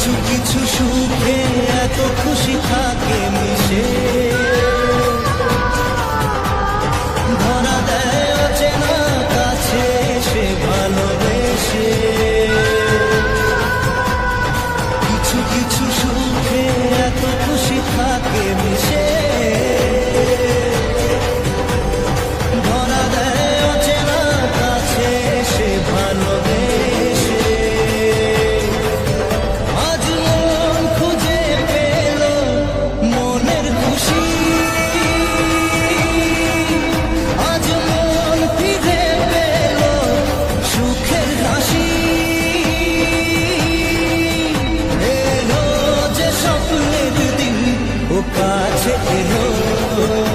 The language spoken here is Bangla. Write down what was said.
কিছু কিছু সুখে এত খুশি থাকে। কাছে